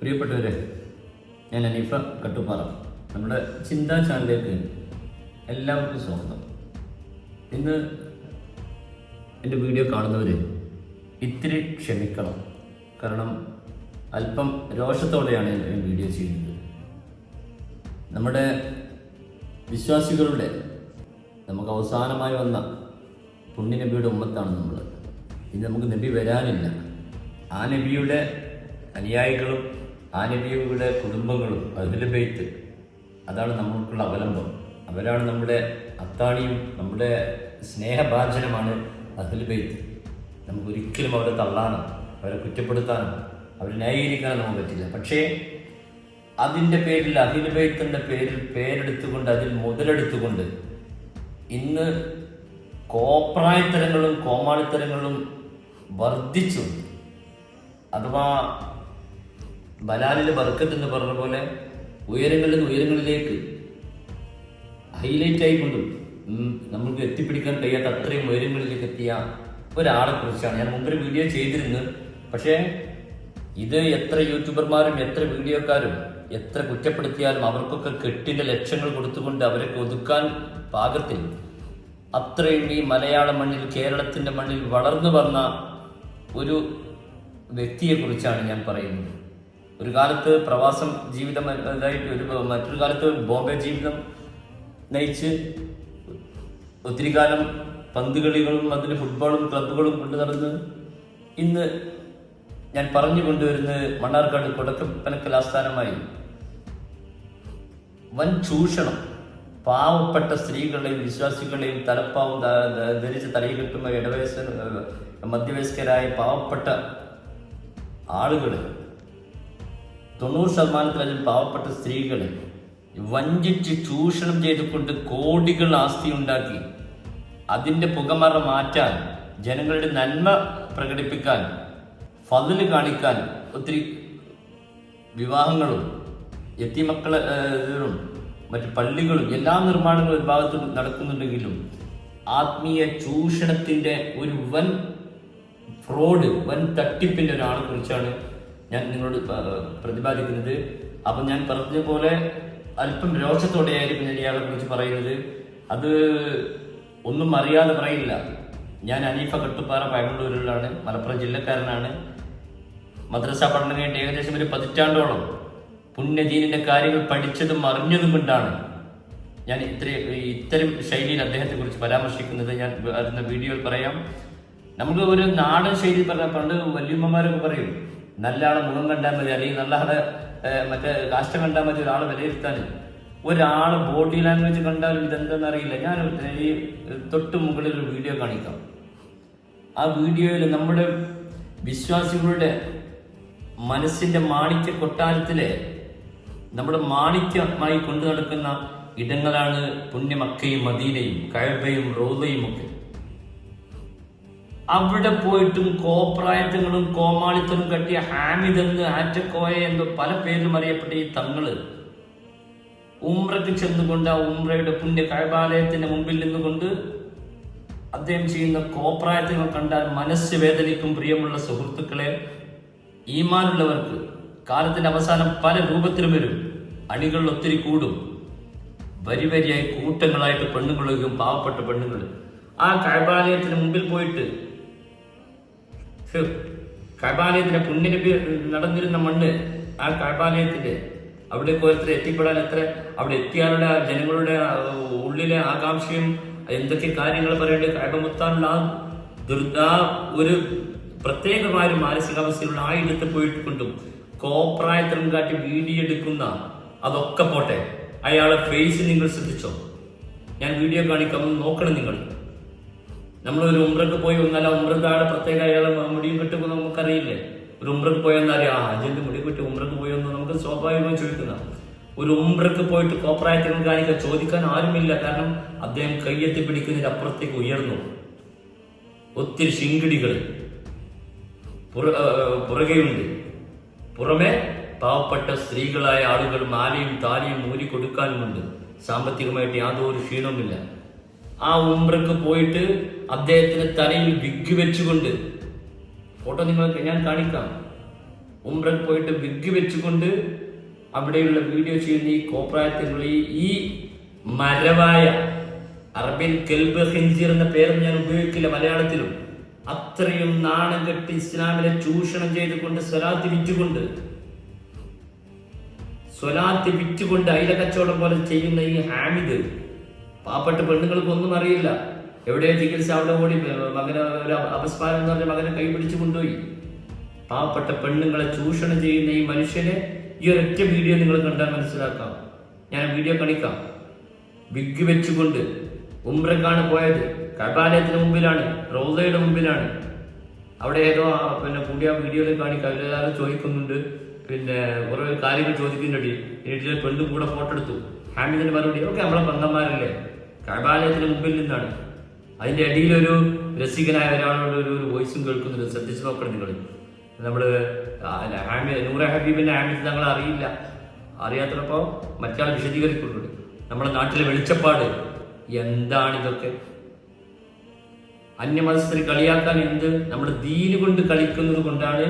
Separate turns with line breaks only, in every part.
പ്രിയപ്പെട്ടവരെ ഞാൻ അനീഫ കട്ടുപ്പാറ. നമ്മുടെ ചിന്താ ചാനലിലേക്ക് എല്ലാവർക്കും സ്വാഗതം. ഇന്ന് എന്റെ വീഡിയോ കാണുന്നവർ ഇത്തിരി ക്ഷമിക്കണം. കാരണം അല്പം രോഷത്തോടെയാണ് ഞാൻ വീഡിയോ ചെയ്യുന്നത്. നമ്മുടെ വിശ്വാസികളുടെ നമുക്ക് അവസാനമായി വന്ന പുണ്യനബിയുടെ ഉമ്മത്താണ് നമ്മൾ ഇനി നമുക്ക് നബി വരാനില്ല. ആ നബിയുടെ അനുയായികളും ആ നബിയുടെ കുടുംബങ്ങളും അതിലെ ബെയ്ത്ത് അതാണ് നമ്മൾക്കുള്ള അവലംബം. അവരാണ് നമ്മുടെ അത്താണിയും നമ്മുടെ സ്നേഹഭാചനമാണ് നമുക്ക് ഒരിക്കലും അവരെ തള്ളാനോ അവരെ കുറ്റപ്പെടുത്താനോ അവരെ ന്യായീകരിക്കാനോ നമുക്ക് പറ്റില്ല. പക്ഷേ അതിന്റെ പേരിൽ അഹിൽ ബെയ്ത്തിന്റെ പേരിൽ പേരെടുത്തുകൊണ്ട് അതിൽ മുതലെടുത്തുകൊണ്ട് ഇന്ന് കോപ്രായത്തരങ്ങളും കോമാളിത്തരങ്ങളും വർദ്ധിച്ചു. അഥവാ ബലാലിലെ ബർക്കത്ത് എന്ന് പറഞ്ഞ പോലെ ഉയരങ്ങളിൽ നിന്ന് ഉയരങ്ങളിലേക്ക് ഹൈലൈറ്റ് ആയിക്കൊണ്ടും നമുക്ക് എത്തിപ്പിടിക്കാൻ കഴിയാത്ത അത്രയും ഉയരങ്ങളിലേക്ക് എത്തിയ ഒരാളെ കുറിച്ചാണ്. ഞാൻ മുമ്പൊരു വീഡിയോ ചെയ്തിരുന്നു. പക്ഷേ ഇത് എത്ര യൂട്യൂബർമാരും എത്ര വീഡിയോക്കാരും എത്ര കുറ്റപ്പെടുത്തിയാലും അവർക്കൊക്കെ കെട്ടിന്റെ ലക്ഷങ്ങൾ കൊടുത്തുകൊണ്ട് അവരെ ഒതുക്കാൻ പാകത്തിൽ അത്രയും ഈ മലയാള മണ്ണിൽ കേരളത്തിന്റെ മണ്ണിൽ വളർന്നു വന്ന ഒരു വ്യക്തിയെ കുറിച്ചാണ് ഞാൻ പറയുന്നത്. ഒരു കാലത്ത് പ്രവാസം ജീവിതം ഇതായിട്ട് ഒരു മറ്റൊരു കാലത്ത് ബോംബെ ജീവിതം നയിച്ച് ഒത്തിരി കാലം പന്ത് കളികളും അതിന് ഫുട്ബോളും ക്ലബുകളും കൊണ്ടു നടന്ന് ഇന്ന് ഞാൻ പറഞ്ഞു കൊണ്ടുവരുന്നത് മണ്ണാർക്കാട് കൊടക്കപ്പനക്കൽ ആസ്ഥാനമായി വൻ ചൂഷണം പാവപ്പെട്ട സ്ത്രീകളെയും വിശ്വാസികളെയും തലപ്പാവും ധരിച്ച് തലയിൽ കെട്ടുന്ന ഇടവയസ്സ മധ്യവയസ്കരായ പാവപ്പെട്ട ആളുകൾ തൊണ്ണൂറ് ശതമാനത്തിലധികം പാവപ്പെട്ട സ്ത്രീകളെ വഞ്ചിച്ച് ചൂഷണം ചെയ്തുകൊണ്ട് കോടികൾ ആസ്തി ഉണ്ടാക്കി അതിന്റെ പുകമറ മാറ്റാൻ ജനങ്ങളുടെ നന്മ പ്രകടിപ്പിക്കാൻ ഫതിൽ കാണിക്കാൻ ഒത്തിരി വിവാഹങ്ങളും എത്തിമക്കളും മറ്റ് പള്ളികളും എല്ലാ നിർമ്മാണങ്ങളും ഒരു ഭാഗത്ത് നടക്കുന്നുണ്ടെങ്കിലും ആത്മീയ ചൂഷണത്തിന്റെ ഒരു വൻ ഫ്രോഡ് വൻ തട്ടിപ്പിന്റെ ഒരാളെ കുറിച്ചാണ് ഞാൻ നിങ്ങളോട് പ്രതിപാദിക്കുന്നത് അപ്പം ഞാൻ പറഞ്ഞ പോലെ അല്പം രോഷത്തോടെയായിരിക്കും ഞാൻ ഇയാളെ കുറിച്ച് പറയുന്നത്. അത് ഒന്നും അറിയാതെ പറയില്ല. ഞാൻ അനീഫ കട്ടുപ്പാറ ബാംഗ്ലൂരിലാണ് മലപ്പുറം ജില്ലക്കാരനാണ്. മദ്രസ പഠനം കഴിഞ്ഞിട്ട് ഏകദേശം ഒരു പതിറ്റാണ്ടോളം പുണ്യദീനിന്റെ കാര്യങ്ങൾ പഠിച്ചതും അറിഞ്ഞതും കൊണ്ടാണ് ഞാൻ ഇത്ര ഇത്തരം ശൈലിയിൽ അദ്ദേഹത്തെ കുറിച്ച് പരാമർശിക്കുന്നത്. ഞാൻ വരുന്ന വീഡിയോയിൽ പറയാം. നമുക്ക് ഒരു നാടൻ ശൈലി പറഞ്ഞ പണ്ട് വല്യമ്മമാരൊക്കെ പറയും നല്ല ആളെ മുഖം കണ്ടാൽ മതി അല്ലെങ്കിൽ നല്ല ആളെ മറ്റേ കാഷ്ടം കണ്ടാൽ മതി ഒരാളെ വിലയിരുത്താൻ ഒരാൾ ബോഡി ലാംഗ്വേജ് കണ്ടാലും ഇതെന്താണെന്ന് അറിയില്ല. ഞാൻ ഈ തൊട്ട് മുകളിൽ ഒരു വീഡിയോ കാണിക്കാം. ആ വീഡിയോയിൽ നമ്മുടെ വിശ്വാസികളുടെ മനസ്സിന്റെ മാണിക്യ കൊട്ടാരത്തിലെ നമ്മുടെ മാണിക്യമായി കൊണ്ടു നടക്കുന്ന ഇടങ്ങളാണ് പുണ്യമക്കയും മദീനയും കഴബയും റോദയും ഒക്കെ. അവിടെ പോയിട്ടും കോപ്രായത്തങ്ങളും കോമാളിത്തനും കട്ടിയ ഹാമിദ് എന്ന് ആറ്റക്കോയ എന്ന് പല പേരിലും അറിയപ്പെട്ട ഈ തങ്ങൾ. ഉംറയ്ക്ക് ചെന്നുകൊണ്ട് ആ ഉംറയുടെ പുണ്യ കഴബാലയത്തിന്റെ മുമ്പിൽ നിന്നുകൊണ്ട് അദ്ദേഹം ചെയ്യുന്ന കോപ്രായത്തങ്ങൾ കണ്ടാൽ മനസ്സ് വേദനിക്കും പ്രിയമുള്ള സുഹൃത്തുക്കളെ ഈമാനുള്ളവർക്ക് കാലത്തിന്റെ അവസാനം പല രൂപത്തിലും വരും. അണികൾ ഒത്തിരി കൂടും. വരി വരിയായി കൂട്ടങ്ങളായിട്ട് പെണ്ണുങ്ങളൊഴുകും പാവപ്പെട്ട പെണ്ണുങ്ങൾ ആ കഴബാലയത്തിന് മുമ്പിൽ പോയിട്ട് ഹ്, പുണ്യന് നടന്നിരുന്ന മണ്ണ് ആ കഴബാലയത്തിന്റെ അവിടെ എത്ര എത്തിപ്പെടാൻ എത്ര അവിടെ എത്തിയാലുള്ള ജനങ്ങളുടെ ഉള്ളിലെ ആകാംക്ഷയും എന്തൊക്കെ കാര്യങ്ങൾ പറയേണ്ടത് കഴബമുത്താനുള്ള ആ ദുർഗ ഒരു പ്രത്യേകമായ ഒരു മാനസികാവസ്ഥയിലുള്ള ആ ഇടത്ത് പോയിട്ട് കൊണ്ടും കോപ്രായത്തിലും കാട്ടി വീഡിയോ എടുക്കുന്ന അതൊക്കെ പോട്ടെ. അയാളെ ഫേസ് നിങ്ങൾ ശ്രദ്ധിച്ചോ? ഞാൻ വീഡിയോ കാണിക്കാം നോക്കണം നിങ്ങൾ. നമ്മൾ ഒരു ഉമ്രക്ക് പോയി വന്നാൽ ആ ആടെ പ്രത്യേക അയാളെ മുടിയും കിട്ടുമ്പോൾ നമുക്കറിയില്ലേ? ഒരു ഉമ്രക്ക് പോയെന്നാൽ അറിയാം ആ അജന്റെ മുടി കിട്ടി ഉമ്രക്ക് പോയെന്ന് നമുക്ക് സ്വാഭാവികമായി ചോദിക്കുന്ന. ഒരു ഉമ്രക്ക് പോയിട്ട് കോപ്രായത്തിനും കാണിക്കാൻ ചോദിക്കാൻ ആരുമില്ല. കാരണം അദ്ദേഹം കയ്യെത്തി പിടിക്കുന്നതിന് അപ്പുറത്തേക്ക് ഉയർന്നു. ഒത്തിരി ശിങ്കിടികൾ പുറകെയുണ്ട്. പുറമെ പാവപ്പെട്ട സ്ത്രീകളായ ആളുകൾ മാലയും താലിയും ഊരി കൊടുക്കാനുമുണ്ട്. സാമ്പത്തികമായിട്ട് യാതൊരു ക്ഷീണവുമില്ല. ആ ഉംറക്ക് പോയിട്ട് അദ്ദേഹത്തിന് തലയിൽ വിഗ് വെച്ചുകൊണ്ട് ഫോട്ടോ നിങ്ങൾക്ക് ഞാൻ കാണിക്കാം. ഉംറക്ക് പോയിട്ട് വിഗ് വെച്ചുകൊണ്ട് അവിടെയുള്ള വീഡിയോ ചെയ്യുന്ന ഈ കോപ്രായത്തിലുള്ള ഈ- ഈ മരവായ അറബിൻ കെൽബ് ഹിൻജിർ എന്ന പേരും ഞാൻ ഉപയോഗിക്കില്ല മലയാളത്തിലും. അത്രയും നാണം കെട്ടി ഇസ്ലാമിനെ ചൂഷണം ചെയ്തുകൊണ്ട് സ്വലാത്തി വിറ്റുകൊണ്ട് സ്വലാത്തി വിറ്റുകൊണ്ട് അയില കച്ചവടം പോലെ ചെയ്യുന്ന ഈ ഹാമിദ് പാവപ്പെട്ട പെണ്ണുങ്ങൾക്ക് ഒന്നും അറിയില്ല. എവിടെ ചികിത്സ അവിടെ ഓടി മകനെ ഒരു അപസ്മാരം എന്ന് പറഞ്ഞ മകനെ കൈപിടിച്ചു കൊണ്ടുപോയി. പാവപ്പെട്ട പെണ്ണുങ്ങളെ ചൂഷണം ചെയ്യുന്ന ഈ മനുഷ്യനെ ഈ ഒരൊറ്റ വീഡിയോ നിങ്ങൾ കണ്ടാൽ മനസ്സിലാക്കാം. ഞാൻ വീഡിയോ കാണിക്കാം. വിഗ് വെച്ചുകൊണ്ട് ഉംറക്കാണ് പോയത്. കബാലയത്തിന് മുമ്പിലാണ് റോസയുടെ മുമ്പിലാണ്. അവിടെ ഏതോ പിന്നെ കൂടിയ വീഡിയോയിൽ കാണിക്കാം. എല്ലാവരും ചോദിക്കുന്നുണ്ട്. പിന്നെ കുറെ കാര്യങ്ങൾ ചോദിക്കുന്നുണ്ട്. എന്നിട്ട് പെണ്ണും കൂടെ ഫോട്ടോ എടുത്തു. ഹാമിദിന്റെ മറുപടി ഓക്കെ നമ്മളെ പന്തന്മാരല്ലേ കബാലയത്തിന് മുമ്പിൽ നിന്നാണ്. അതിന്റെ അടിയിലൊരു രസികനായ ഒരാളോട് ഒരു ഒരു വോയിസും കേൾക്കുന്നുണ്ട് ശ്രദ്ധിച്ചു നോക്കണം നിങ്ങൾ നമ്മൾ ഹാമി നൂറ ഹബീബിന്റെ ഹാമിദ് ഞങ്ങൾ അറിയില്ല. അറിയാത്തപ്പോൾ മറ്റാൾ വിശദീകരിക്കുന്നുണ്ട്. നമ്മുടെ നാട്ടിലെ വെളിച്ചപ്പാട് എന്താണിതൊക്കെ അന്യമതസ്ഥരെ കളിയാക്കാൻ എന്ത്? നമ്മൾ ദീന് കൊണ്ട് കളിക്കുന്നത് കൊണ്ടാണ്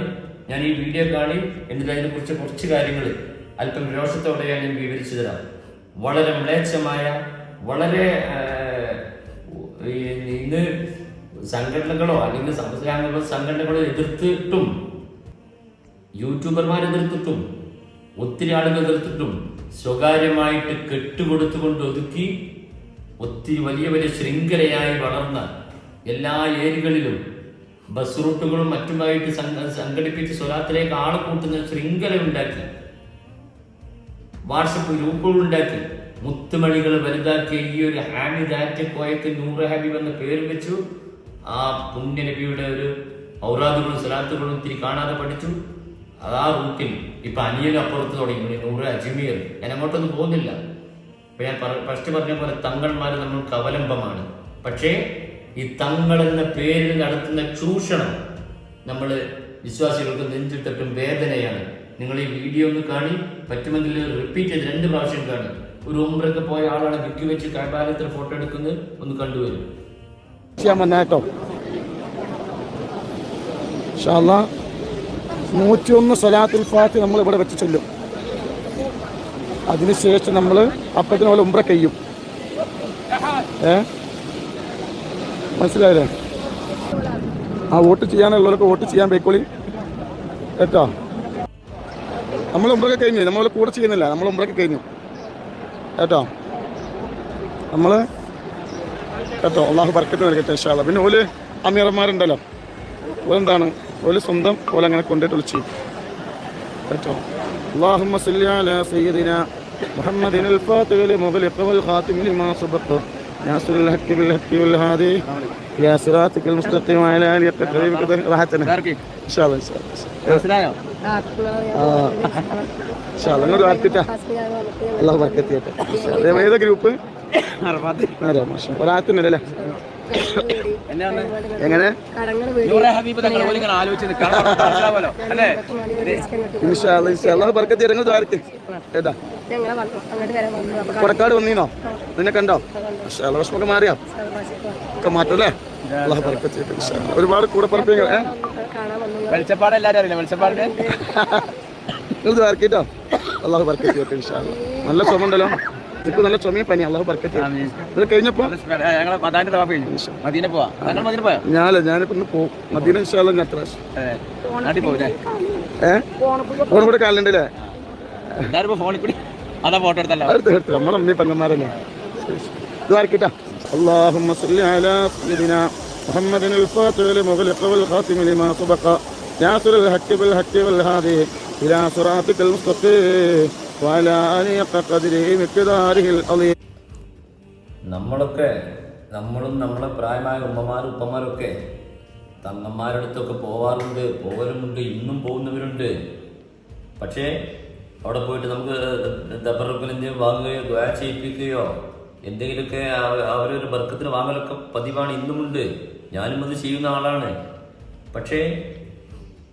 ഞാൻ ഈ വീഡിയോ കാണി എന്നിട്ട് അതിനെക്കുറിച്ച് കുറച്ച് കാര്യങ്ങൾ അല്പം രോഷത്തോടെ ഞാൻ വിവരിച്ചു തരാം. വളരെ മ്ലേച്ഛമായ വളരെ ഇന്ന് സംഘടനകളോ അല്ലെങ്കിൽ സംസ്ഥാനങ്ങളോ സംഘടനകളോ എതിർത്തിട്ടും യൂട്യൂബർമാർ എതിർത്തിട്ടും ഒത്തിരി ആളുകൾ എതിർത്തിട്ടും സ്വകാര്യമായിട്ട് കെട്ടുകൊടുത്തുകൊണ്ട് ഒതുക്കി ഒത്തിരി വലിയ വലിയ ശൃംഖലയായി വളർന്ന എല്ലാ ഏരികളിലും ബസ് റൂട്ടുകളും മറ്റുമായിട്ട് സംഘ- സംഘടിപ്പിച്ച് സ്വലാത്തിലേക്ക് ആളെ കൂട്ടുന്ന ശൃംഖല ഉണ്ടാക്കി വാട്സപ്പ് ഗ്രൂപ്പുകൾ ഉണ്ടാക്കി മുത്തുമണികൾ വലുതാക്കിയ ഈ ഒരു ഹാമിദ് ആറ്റ് കോയക്ക് നൂറ് ഹബീബ് എന്ന പേര് വെച്ചു. ആ പുണ്യ നബിയുടെ ഒരു ഔറാദുകളും സലാത്തുകളും ഒത്തിരി കാണാതെ പഠിച്ചു. ആ റൂട്ടിൽ ഇപ്പൊ അനിയനും അപ്പുറത്ത് തുടങ്ങി. നൂറ് അജ്മീർ. ഞാൻ അങ്ങോട്ടൊന്നും പോകുന്നില്ല. ഇപ്പൊ ഞാൻ ഫസ്റ്റ് പറഞ്ഞ പോലെ തങ്ങന്മാർ നമ്മൾക്ക് അവലംബമാണ് പക്ഷേ ഈ തങ്ങൾ എന്ന പേരിൽ നടത്തുന്ന ചൂഷണം നമ്മൾ വിശ്വാസികൾക്ക് നെഞ്ചിട്ടിട്ടും വേദനയാണ്. നിങ്ങൾ ഈ വീഡിയോ ഒന്ന് കാണി. പറ്റുമെങ്കിൽ റിപ്പീറ്റ് ചെയ്ത് രണ്ട് പ്രാവശ്യം കാണി. ഒരു ഉമ്പ്രൊക്കെ പോയ ആളാണ് വിക്കി വെച്ച് കൈബാലത്തിൽ ഫോട്ടോ എടുക്കുന്നത്. ഒന്ന് കണ്ടുവരും.
ഷാല്ല നൂറ്റിയൊന്ന് സലാത്തുൽ ഫാത്തി നമ്മൾ ഇവിടെ വെച്ച് ചൊല്ലും. അതിനുശേഷം നമ്മൾ അപ്പത്തിന് പോലെ ഉംറ കയ്യും ഏ? മനസ്സിലായില്ലേ? ആ വോട്ട് ചെയ്യാനുള്ളവർക്ക് വോട്ട് ചെയ്യാൻ പോയിക്കോളി. കേട്ടോ? നമ്മൾ ഉംറൊക്കെ കഴിഞ്ഞു നമ്മൾ കൂടെ ചെയ്യുന്നില്ല നമ്മൾ ഉംറൊക്കെ കഴിഞ്ഞു കേട്ടോ നമ്മൾ കേട്ടോ അള്ളാഹു ബർക്കത്ത് നൽകട്ടെ ഇൻഷാല്ല പിന്നെ ഓല് അമീറന്മാരുണ്ടല്ലോ ഓലെന്താണ് ഓല് സ്വന്തം ഓല അങ്ങനെ കൊണ്ടിട്ട് വിളിച്ചു കേട്ടോ اللهم صل على سيدنا محمد الفاتح لمغلق والخاتم لما سبق ناصر الحق بالحق والهادي يا صراطك المستقيم وعلى اله قدر بقدر راحتنا ان شاء الله ان شاء الله അങ്ങോട്ട് വളർത്തിട്ടാ ഏതാ ഗ്രൂപ്പ്? എങ്ങനെ? പുറക്കാട് വന്നീനോ നിന്നെ കണ്ടോ? വിഷമൊക്കെ മാറിയോ? ഒക്കെ മാറ്റല്ലേ അള്ളാഹു ബർക്കത്ത് ചെയ്യട്ടെ. ഇൻഷാ അല്ലാ. ഒരുപാട് കൂടെ പറപ്പിങ്ങൾ ഏ?
കാണാൻ വന്നു
വെളിച്ചപ്പാട് എല്ലാവരും അറിയില്ല? വെളിച്ചപ്പാടിന്റെ?
നിങ്ങൾ ദ്വാരക്കിട്ടോ അള്ളാഹു ബർക്കത്ത് ചെയ്യട്ടെ ഇൻഷാ അല്ലാ. നല്ല ചുമണ്ടല്ലോ ഇപ്പൊ നല്ല ചുമയും പനി അള്ളാഹു ബർക്കത്ത് ചെയ്യട്ടെ. ഇത് കഴിഞ്ഞപ്പോ?
ഞങ്ങളെ മതാന്റെ തവാഫ് കഴിഞ്ഞു. മദീന പോവാ. ഞങ്ങൾ മദീന പോയോ?
ഞാനല്ല ഞാനിപ്പോ ഇന്ന് പോകും മദീന ഇൻഷാ അല്ലാ ഞാൻ അത്ര
അതെ നാട്ടിൽ പോകൂലേ
ഏ? ഓണം കൂടെ കാലുണ്ട് അല്ലേ
എല്ലാവരും ഫോണിൽ കൂടി അതാ ഫോട്ടോ എടുത്തല്ലോ.
അടുത്ത് എടുത്ത് നമ്മളെ അമ്മയും പെങ്ങന്മാരല്ലേ? ദ്വാരക്കിട്ടാ اللهم صل على سيدنا محمد الفاتح لمغلق والخاتم لما سبق ناصر الحق بالحق والهادي إلى صراطك المستقيم وعلى آله حق قدره مقداره العظيم
നമ്മളൊക്കെ നമ്മളും നമ്മളെ പ്രായമായ ഉമ്മമാരും ഉപ്പമാരും ഒക്കെ തങ്ങന്മാരുടെ അടുത്തൊക്കെ പോവാറുണ്ട് പോകലുമുണ്ട് ഇന്നും പോകുന്നവരുണ്ട് പക്ഷേ അവിടെ പോയിട്ട് നമുക്ക് ദബറക്കുൽ എന്തെങ്കിലും വാങ്ങുകയോ ദ്വാ ചെയ്യിപ്പിക്കുകയോ എന്തെങ്കിലുമൊക്കെ അവ- അവരൊരു ബർക്കത്തിന് വാങ്ങലൊക്കെ പതിവാണ് ഇന്നുമുണ്ട് ഞാനും അത് ചെയ്യുന്ന ആളാണ്. പക്ഷേ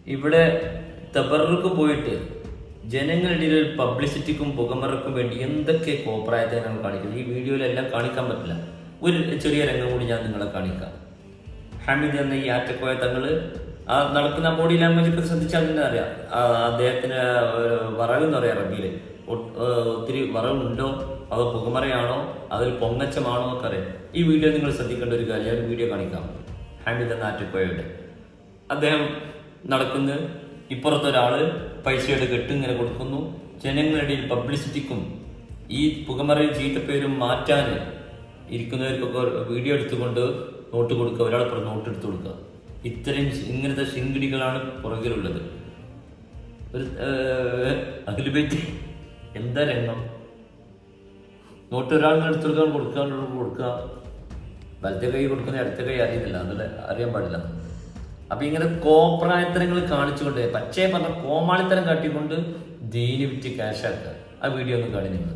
ഇവിടെ തബറുക്ക് പോയിട്ട് ജനങ്ങളുടെ ഒരു പബ്ലിസിറ്റിക്കും പുകമറക്കും വേണ്ടി എന്തൊക്കെ കോപ്രായത്തെ നമ്മൾ കാണിക്കുന്നത് ഈ വീഡിയോയിലെല്ലാം കാണിക്കാൻ പറ്റില്ല. ഒരു ചെറിയ രംഗം കൂടി ഞാൻ നിങ്ങളെ കാണിക്കാം. ഹമീദ് എന്ന ഈ ആറ്റക്കോയ തങ്ങൾ ആ നടക്കുന്ന ബോഡി ലാംഗ്വേജ് ഒക്കെ ശ്രദ്ധിച്ചാൽ തന്നെ അറിയാം. അദ്ദേഹത്തിന് ഒരു വറവ് എന്ന് പറയാം ഏ, ഒത്തിരി വറവുണ്ടോ? അതോ പുകമറയാണോ? അതിൽ പൊങ്ങച്ചമാണോ എന്നൊക്കെ അറിയാം. ഈ വീഡിയോ നിങ്ങൾ ശ്രദ്ധിക്കേണ്ട ഒരു കാര്യം ഒരു വീഡിയോ കാണിക്കാം. ഹാമിദ് എന്ന ആറ്റുകോയുടെ അദ്ദേഹം നടക്കുന്ന ഇപ്പുറത്തൊരാൾ പൈസയുടെ കെട്ട് ഇങ്ങനെ കൊടുക്കുന്നു. ജനങ്ങളുടെ പബ്ലിസിറ്റിക്കും ഈ പുകമറയും ചീത്തപ്പേരും മാറ്റാൻ ഇരിക്കുന്നവർക്കൊക്കെ വീഡിയോ എടുത്തുകൊണ്ട് നോട്ട് കൊടുക്കുക. ഒരാളെപ്പുറം നോട്ട് എടുത്തു കൊടുക്കുക. ഇത്രയും ഇങ്ങനത്തെ ശിങ്കിടികളാണ് പുറകിലുള്ളത്. ഒരു അതിൽ പറ്റി എന്താ രംഗം? നോട്ട് ഒരാളിന് എടുത്തെടുക്കാൻ കൊടുക്കാനുള്ള കൊടുക്കുക. വലത്തെ കൈ കൊടുക്കുന്ന ഇടത്തെ കൈ അറിയുന്നില്ല അതല്ലേ? അറിയാൻ പാടില്ല. അപ്പൊ ഇങ്ങനെ കോപ്രായത്തരങ്ങൾ കാണിച്ചുകൊണ്ട് പക്ഷേ പറഞ്ഞ കോമാളിത്തരം കാട്ടിക്കൊണ്ട് ദീനി വിറ്റ് ക്യാഷ് ആക്കുക. ആ വീഡിയോ ഒന്ന് കാണി നിങ്ങൾ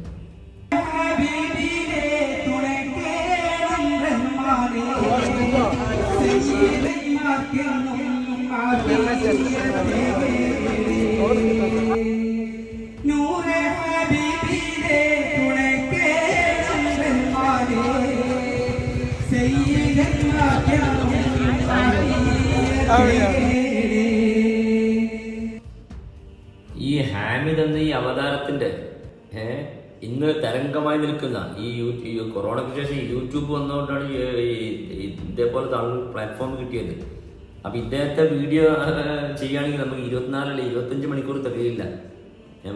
ഈ ഹാമിദ് എന്ന ഈ അവതാരത്തിന്റെ ഇന്ന് തരംഗമായി നിൽക്കുന്ന ഈ യൂട്യൂബ് കൊറോണയ്ക്ക് ശേഷം യൂട്യൂബ് വന്നുകൊണ്ടാണ് ഇതേപോലത്തെ ആളുകൾ പ്ലാറ്റ്ഫോം കിട്ടിയത്. അപ്പൊ ഇദ്ദേഹത്തെ വീഡിയോ ചെയ്യുകയാണെങ്കിൽ നമുക്ക് ഇരുപത്തിനാലല്ല ഇരുപത്തഞ്ച് മണിക്കൂർ തികയില്ല.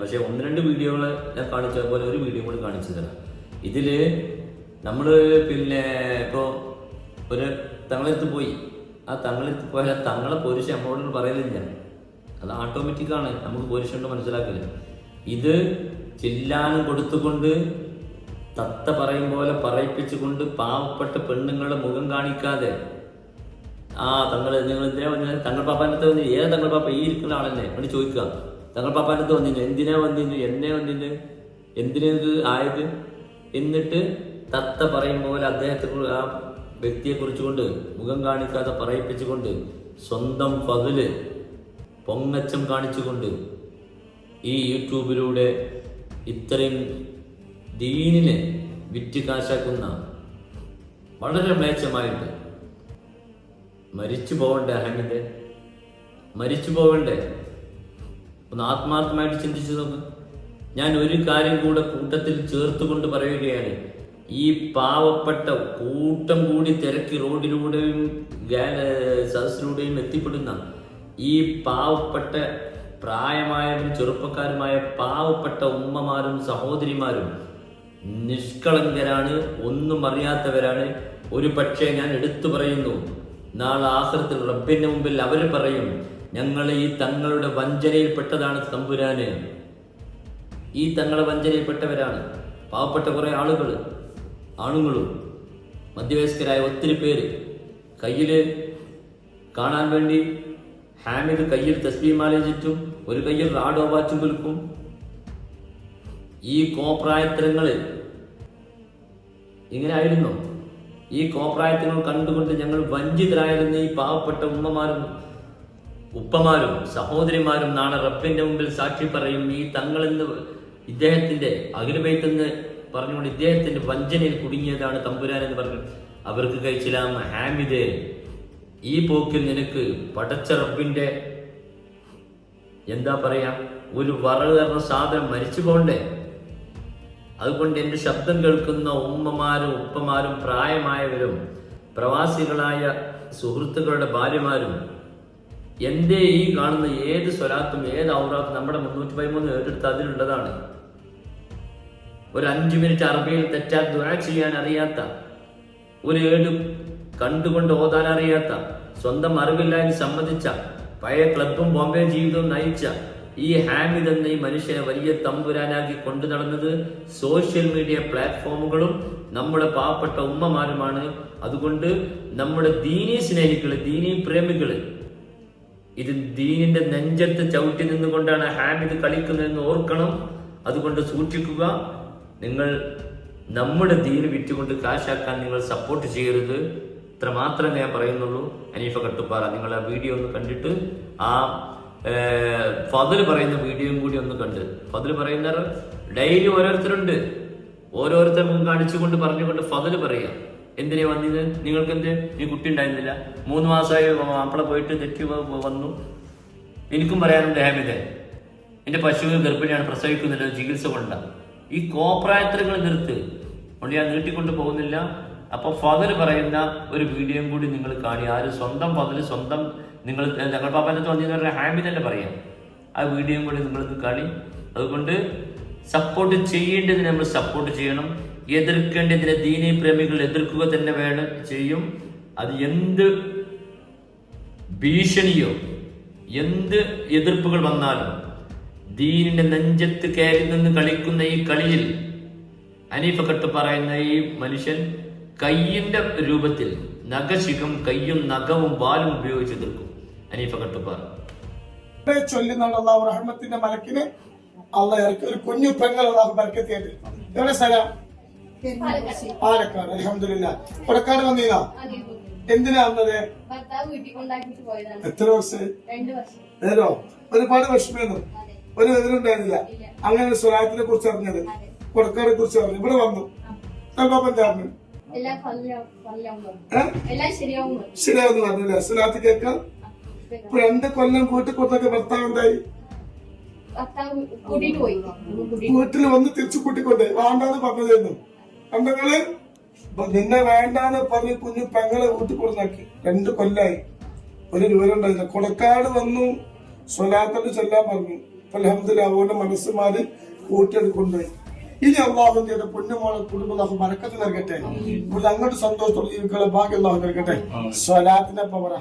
പക്ഷേ ഒന്ന് രണ്ട് വീഡിയോകൾ ഞാൻ കാണിച്ച പോലെ ഒരു വീഡിയോ കൂടി കാണിച്ചു തരാം. ഇതിൽ നമ്മൾ പിന്നെ ഇപ്പോൾ ഒരു തങ്ങളെടുത്ത് പോയി. ആ തങ്ങളെടുത്ത് പോയാൽ തങ്ങളെ പോലീസ് നമ്മളോട് പറയലില്ല. അത് ഓട്ടോമാറ്റിക് ആണ്. നമുക്ക് പോലീസ് കൊണ്ട് മനസ്സിലാക്കൽ. ഇത് ചെല്ലാനും കൊടുത്തുകൊണ്ട് തത്ത പറയും പോലെ പറയിപ്പിച്ചുകൊണ്ട് പാവപ്പെട്ട പെണ്ണുങ്ങളുടെ മുഖം കാണിക്കാതെ. ആ തങ്ങൾ നിങ്ങൾ എന്തിനാ വന്നത് തങ്ങൾ പാപ്പാന്റെ അടുത്ത് വന്നു ഏതാ തങ്ങൾ പാപ്പ? ഈ ഇരിക്കുന്ന ആളല്ലേ? എന്ന് ചോദിക്കുക. തങ്ങൾ പാപ്പാന്റെ അടുത്ത് വന്നില്ല? എന്തിനാ വന്നില്ല എന്നെ വന്നില്ല എന്തിനാ ആയത്? എന്നിട്ട് തത്ത പറയും പോലെ അദ്ദേഹത്തെ ആ വ്യക്തിയെ കുറിച്ചുകൊണ്ട് മുഖം കാണിക്കാതെ പറയിപ്പിച്ചുകൊണ്ട് സ്വന്തം പകൽ പൊങ്ങച്ചം കാണിച്ചുകൊണ്ട് ഈ യൂട്യൂബിലൂടെ ഇത്രയും ദീനിനെ വിറ്റ് കാശാക്കുന്ന വളരെ മേച്ചമായിട്ട് മരിച്ചു പോവണ്ടേ അഹമ്മദ് മരിച്ചു പോവണ്ടേ ഒന്ന് ആത്മാർത്ഥമായിട്ട് ചിന്തിച്ചു നോക്ക്. ഞാൻ ഒരു കാര്യം കൂടെ കൂട്ടത്തിൽ ചേർത്തുകൊണ്ട് പറയുകയാണ്. ഈ പാവപ്പെട്ട കൂട്ടം കൂടി തിരക്കി റോഡിലൂടെയും സദസ്സിലൂടെയും എത്തിപ്പെടുന്ന ഈ പാവപ്പെട്ട പ്രായമായവരും ചെറുപ്പക്കാരുമായ പാവപ്പെട്ട ഉമ്മമാരും സഹോദരിമാരും നിഷ്കളങ്കരാണ് ഒന്നും അറിയാത്തവരാണ്. ഒരു പക്ഷേ ഞാൻ എടുത്തു പറയുന്നു നാളെ ആസരത്തിൽ റബ്ബിന്റെ മുമ്പിൽ അവർ പറയും ഞങ്ങൾ ഈ തങ്ങളുടെ വഞ്ചനയിൽപ്പെട്ടതാണ് തമ്പുരാന്. ഈ തങ്ങളുടെ വഞ്ചനയിൽപ്പെട്ടവരാണ് പാവപ്പെട്ട കുറേ ആളുകൾ ആണുങ്ങളും മധ്യവയസ്കരായ ഒത്തിരി പേര് കയ്യിൽ കാണാൻ വേണ്ടി ഹാമിദ് കയ്യിൽ തസ്ബീമാല ഒരു കയ്യിൽ റാഡോ വാച്ചും വിൽക്കും. ഈ കോപ്രായത്തരങ്ങളിൽ ഇങ്ങനെ ആയിരുന്നു ഈ കോപ്രായത്തങ്ങൾ കണ്ടുകൊണ്ട് ഞങ്ങൾ വഞ്ചിതരായിരുന്ന ഈ പാവപ്പെട്ട ഉമ്മമാരും ഉപ്പമാരും സഹോദരിമാരും നാളെ റബ്ബിന്റെ മുമ്പിൽ സാക്ഷി പറയും ഈ തങ്ങളെന്ന് ഇദ്ദേഹത്തിന്റെ അഖിലബൈത്തെന്ന് പറഞ്ഞുകൊണ്ട് ഇദ്ദേഹത്തിന്റെ വഞ്ചനയിൽ കുടുങ്ങിയതാണ് തമ്പുരാൻ എന്ന് പറഞ്ഞു. അവർക്ക് കഴിച്ചിലാം ഹാമിദ് ഈ പോക്കിൽ നിനക്ക് പടച്ച റബ്ബിന്റെ എന്താ പറയാ ഒരു തരുന്ന സാധനം മരിച്ചു പോണ്ടേ? അതുകൊണ്ട് എന്റെ ശബ്ദം കേൾക്കുന്ന ഉമ്മമാരും ഉപ്പമാരും പ്രായമായവരും പ്രവാസികളായ സുഹൃത്തുക്കളുടെ ഭാര്യമാരും എന്റെ ഈ കാണുന്ന ഏത് സ്വരാത്തും ഏത് ഔറാത്തും നമ്മുടെ മുന്നൂറ്റി പതിമൂന്ന് ഏറ്റെടുത്ത് അതിലുള്ളതാണ്. ഒരു അഞ്ചു മിനിറ്റ് അറബിയിൽ തെറ്റാ ദുആ ചെയ്യാൻ അറിയാത്ത ഒരു ഏഴ് കണ്ടുകൊണ്ട് ഓതാൻ അറിയാത്ത സ്വന്തം അറിവില്ലായ്മ സമ്മതിച്ച പഴയ ക്ലബും ബോംബെ ജീവിതവും നയിച്ച ഈ ഹാമിദ് എന്ന ഈ മനുഷ്യനെ വലിയ തമ്പുരാനാക്കി കൊണ്ടു നടന്നത് സോഷ്യൽ മീഡിയ പ്ലാറ്റ്ഫോമുകളും നമ്മുടെ പാവപ്പെട്ട ഉമ്മമാരുമാണ്. അതുകൊണ്ട് നമ്മുടെ ദീനീ സ്നേഹികൾ ദീനീ പ്രേമികൾ ഇത് ദീനിന്റെ നെഞ്ചത്ത് ചവിട്ടി നിന്നുകൊണ്ടാണ് ഹാമിദ് കളിക്കുന്നതെന്ന് ഓർക്കണം. അതുകൊണ്ട് സൂക്ഷിക്കുക. നിങ്ങൾ നമ്മുടെ ദീന് വിറ്റുകൊണ്ട് കാശാക്കാൻ നിങ്ങൾ സപ്പോർട്ട് ചെയ്യരുത്. ഇത്ര മാത്രമേ ഞാൻ പറയുന്നുള്ളൂ. അനീഫ കട്ടുപ്പാറ നിങ്ങൾ ആ വീഡിയോ ഒന്ന് കണ്ടിട്ട് ആ ഫതിൽ പറയുന്ന വീഡിയോയും കൂടി ഒന്ന് കണ്ട്. ഫതിൽ പറയുന്ന ഡെയിലി ഓരോരുത്തരുണ്ട്. ഓരോരുത്തർ മുൻ കാണിച്ചുകൊണ്ട് പറഞ്ഞുകൊണ്ട് ഫതിൽ പറയുക എന്തിനാ വന്നത്? നിങ്ങൾക്ക് എന്ത് ഈ കുട്ടി ഉണ്ടായിരുന്നില്ല. മൂന്ന് മാസമായി മാപ്പിള പോയിട്ട് തെറ്റി വന്നു. എനിക്കും പറയാനുണ്ട് ഹാമിദ്. എന്റെ പശുവിന് ഗർഭിണിയാണ് പ്രസവിക്കുന്നില്ല ചികിത്സ കൊണ്ട. ഈ കോപ്രായത്തരങ്ങൾ നിർത്ത്. അതുകൊണ്ട് ഞാൻ നീട്ടിക്കൊണ്ട് പോകുന്നില്ല. അപ്പൊ ഫാദർ പറയുന്ന ഒരു വീഡിയോയും കൂടി നിങ്ങൾ കാണി. ആര് സ്വന്തം ഫാദർ സ്വന്തം നിങ്ങൾ ഞങ്ങൾ പാപ്പന്റെ തോന്നിയെന്ന് പറഞ്ഞാൽ തന്നെ പറയാം. ആ വീഡിയോയും കൂടി നിങ്ങൾക്ക് കാണി. അതുകൊണ്ട് സപ്പോർട്ട് ചെയ്യേണ്ടതിനെ നമ്മൾ സപ്പോർട്ട് ചെയ്യണം. എതിർക്കേണ്ടതിനെ ദീനി പ്രേമികൾ എതിർക്കുക തന്നെ വേണം ചെയ്യും. അത് എന്ത് ഭീഷണിയോ എന്ത് എതിർപ്പുകൾ വന്നാലും ദീനിന്റെ നെഞ്ചത്ത് കയറി നിന്ന് കളിക്കുന്ന ഈ കളിയിൽ അനീഫ കട്ട് പറയുന്ന ഈ മനുഷ്യൻ കയ്യിന്റെ രൂപത്തിൽ നഖശിഖം കയ്യും നഖവും വാലും ഉപയോഗിച്ച് തീർക്കും അനീഫ കട്ട്
ഇവിടെ ചൊല്ലുന്നുള്ള അള്ളാഹു റഹ്മത്തിന്റെ മലക്കിന്. അള്ളാഹ് ഇറക്കി ഒരു കുഞ്ഞു പെങ്ങൾ അള്ളാഹു ബർക്കത്തിയത് എവിടെ സ്ഥലം? പാലക്കാട്. അലഹമില്ല കൊടക്കാട് വന്നീനാ എന്തിനാ വന്നത്? എത്ര വർഷം?
രണ്ട് വർഷം.
നേരോ ഒരുപാട് വിഷമൊന്നും ഒരു എതിരുണ്ടായിരുന്നില്ല അങ്ങനെ സ്വലാത്തിനെ കുറിച്ച് അറിഞ്ഞത്. കൊടുക്കാരെ കുറിച്ച് അറിഞ്ഞു ഇവിടെ വന്നു.
വന്നു.
ശരിയാവുന്നു പറഞ്ഞില്ലേ സ്വലാത്ത് കേൾക്കാം. ഇപ്പൊ രണ്ട് കൊല്ലം ഭർത്താവ് ഉണ്ടായി
ഭർത്താവ് കൂട്ടിട്ട്
വീട്ടിൽ വന്ന് തിരിച്ചു കൂട്ടിക്കൊണ്ട്. വേണ്ടാന്ന് പറഞ്ഞതായിരുന്നു. കണ്ടങ്ങൾ? നിന്നെ വേണ്ടാന്ന് പറഞ്ഞ് കുഞ്ഞു പെങ്ങളെ വീട്ടിൽ കൊടുന്നാക്കി രണ്ട് കൊല്ലായി. ഒരു വിവരം ഉണ്ടായില്ല. കൊടക്കാട് വന്നു. സ്വലാത്തോട് ചെല്ലാൻ പറഞ്ഞു. അലഹമ്മദില്ല അവരുടെ മനസ്സുമാര് മാറി കൂട്ടിയെടുത്ത് കൊണ്ടുപോയി ഇനി അള്ളാഹുന്റെ പുണ്യമാണ് പൊന്നുമോളെ കുടുംബം അള്ളാഹു മറക്കത്ത് നൽകട്ടെ. ഇവിടെ അങ്ങോട്ട് സന്തോഷത്തോടെ ജീവിക്കാനുള്ള ഭാഗ്യം അള്ളാഹു നൽകട്ടെ. സ്വലാത്തിനെ പവറ